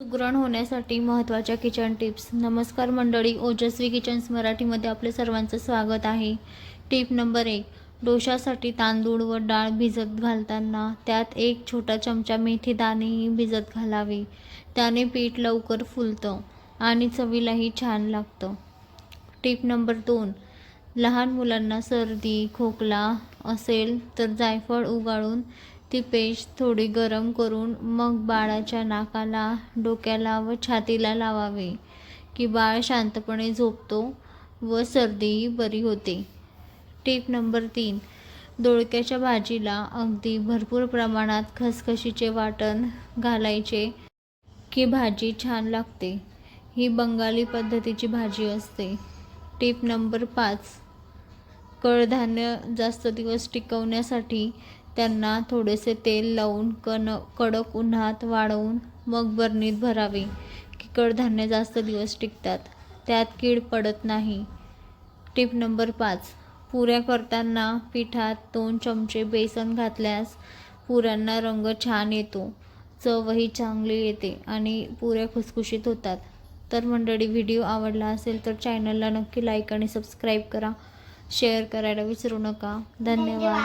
सुग्रण होण्यासाठी महत्त्वाच्या kitchen tips. नमस्कार मंडळी ओजस्वी किचन्स मराठीमध्ये आपले सर्वांचं स्वागत आहे. टिप नंबर एक डोशासाठी तांदूळ व डाळ भिजत घालताना त्यात एक छोटा चमचा मेथी दाणेही भिजत घालावे. त्याने पीठ लवकर फुलतं आणि चवीलाही छान लागतं. टिप नंबर दोन लहान मुलांना सर्दी खोकला असेल तर जायफळ उगाळून ती पेस्ट थोडी गरम करून मग बाळाच्या नाकाला डोक्याला व छातीला लावावे की बाळ शांतपणे झोपतो व सर्दीही बरी होते. टिप नंबर तीन. दोडक्याच्या भाजीला अगदी भरपूर प्रमाणात खसखशीचे वाटण घालायचे की भाजी छान लागते. ही बंगाली पद्धतीची भाजी असते. टिप नंबर पाच. कडधान्य जास्त दिवस टिकवण्यासाठी त्यांना थोडेसे तेल लावून कन कडक उन्हात वाळवून मग बरणीत भरावे. की कडधान्य जास्त दिवस टिकतात. त्यात कीड पडत नाही. टिप नंबर पाच. पुऱ्या करताना पिठात दोन चमचे बेसन घातल्यास पुऱ्यांना रंग छान येतो. चवही चांगली येते आणि पुऱ्या खुसखुशीत होतात. तर मंडळी व्हिडिओ आवडला असेल तर चॅनलला नक्की लाईक आणि सबस्क्राईब करा. शेअर करायला विसरू नका. धन्यवाद.